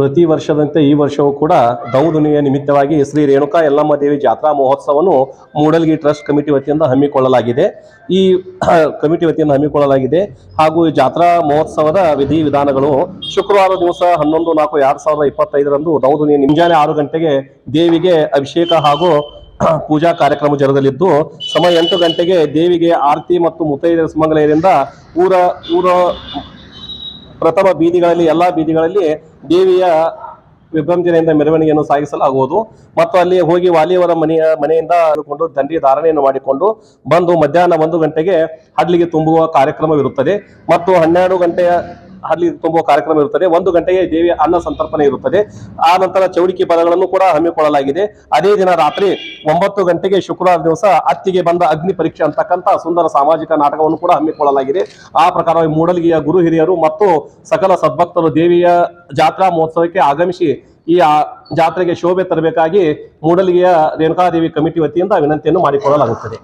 ಪ್ರತಿ ವರ್ಷದಂತೆ ಈ ವರ್ಷವೂ ಕೂಡ ದೌದುನಿಯ ನಿಮಿತ್ತವಾಗಿ ಶ್ರೀ ರೇಣುಕಾ ಯಲ್ಲಮ್ಮ ದೇವಿ ಜಾತ್ರಾ ಮಹೋತ್ಸವವನ್ನು ಮೂಡಲ್ಗಿ ಟ್ರಸ್ಟ್ ಕಮಿಟಿ ವತಿಯಿಂದ ಹಮ್ಮಿಕೊಳ್ಳಲಾಗಿದೆ. ಈ ಕಮಿಟಿ ವತಿಯಿಂದ ಹಮ್ಮಿಕೊಳ್ಳಲಾಗಿದೆ ಹಾಗೂ ಜಾತ್ರಾ ಮಹೋತ್ಸವದ ವಿಧಿ ವಿಧಾನಗಳು ಶುಕ್ರವಾರ ದಿವಸ ಹನ್ನೊಂದು ನಾಲ್ಕು ಎರಡು ಸಾವಿರದ ಇಪ್ಪತ್ತೈದರಂದು ದೌದುನಿ ನಿಂಜಾನೆ ಆರು ಗಂಟೆಗೆ ದೇವಿಗೆ ಅಭಿಷೇಕ ಹಾಗೂ ಪೂಜಾ ಕಾರ್ಯಕ್ರಮ ಜರಗಲಿದ್ದು, ಸಮಯ ಎಂಟು ಗಂಟೆಗೆ ದೇವಿಗೆ ಆರತಿ ಮತ್ತು ಮುತ್ತೈದರ ಸುಮಂಗಲೆಯರಿಂದ ಊರ ಊರ ಪ್ರಥಮ ಬೀದಿಗಳಲ್ಲಿ, ಎಲ್ಲಾ ಬೀದಿಗಳಲ್ಲಿ ದೇವಿಯ ವಿಭ್ರಂಜನೆಯಿಂದ ಮೆರವಣಿಗೆಯನ್ನು ಸಾಗಿಸಲಾಗುವುದು. ಮತ್ತು ಅಲ್ಲಿ ಹೋಗಿ ವಾಲಿಯವರ ಮನೆಯ ಮನೆಯಿಂದ ಕೊಂಡು ದಂಡಿ ಧಾರಣೆಯನ್ನು ಮಾಡಿಕೊಂಡು ಬಂದು ಮಧ್ಯಾಹ್ನ ಒಂದು ಗಂಟೆಗೆ ಹಡ್ಲಿಗೆ ತುಂಬುವ ಕಾರ್ಯಕ್ರಮವಿರುತ್ತದೆ. ಮತ್ತು ಹನ್ನೆರಡು ಗಂಟೆಯ ಹಡ್ಲಿಗೆ ತುಂಬುವ ಕಾರ್ಯಕ್ರಮ ಇರುತ್ತದೆ. ಒಂದು ಗಂಟೆಗೆ ದೇವಿಯ ಅನ್ನ ಸಂತರ್ಪಣೆ ಇರುತ್ತದೆ. ಆ ನಂತರ ಚೌಡಿಕಿ ಪದಗಳನ್ನು ಕೂಡ ಹಮ್ಮಿಕೊಳ್ಳಲಾಗಿದೆ. ಅದೇ ದಿನ ರಾತ್ರಿ ಒಂಬತ್ತು ಗಂಟೆಗೆ ಶುಕ್ರವಾರ ದಿವಸ ಅತ್ತಿಗೆ ಬಂದ ಅಗ್ನಿ ಪರೀಕ್ಷೆ ಅಂತಕ್ಕಂಥ ಸುಂದರ ಸಾಮಾಜಿಕ ನಾಟಕವನ್ನು ಕೂಡ ಹಮ್ಮಿಕೊಳ್ಳಲಾಗಿದೆ. ಆ ಪ್ರಕಾರವಾಗಿ ಮೂಡಲಿಗೆಯ ಗುರು ಹಿರಿಯರು ಮತ್ತು ಸಕಲ ಸದ್ಭಕ್ತರು ದೇವಿಯ ಜಾತ್ರಾ ಮಹೋತ್ಸವಕ್ಕೆ ಆಗಮಿಸಿ ಈ ಜಾತ್ರೆಗೆ ಶೋಭೆ ತರಬೇಕಾಗಿ ಮೂಡಲಿಗೆಯ ರೇಣುಕಾದೇವಿ ಕಮಿಟಿ ವತಿಯಿಂದ ವಿನಂತಿಯನ್ನು ಮಾಡಿಕೊಳ್ಳಲಾಗುತ್ತದೆ.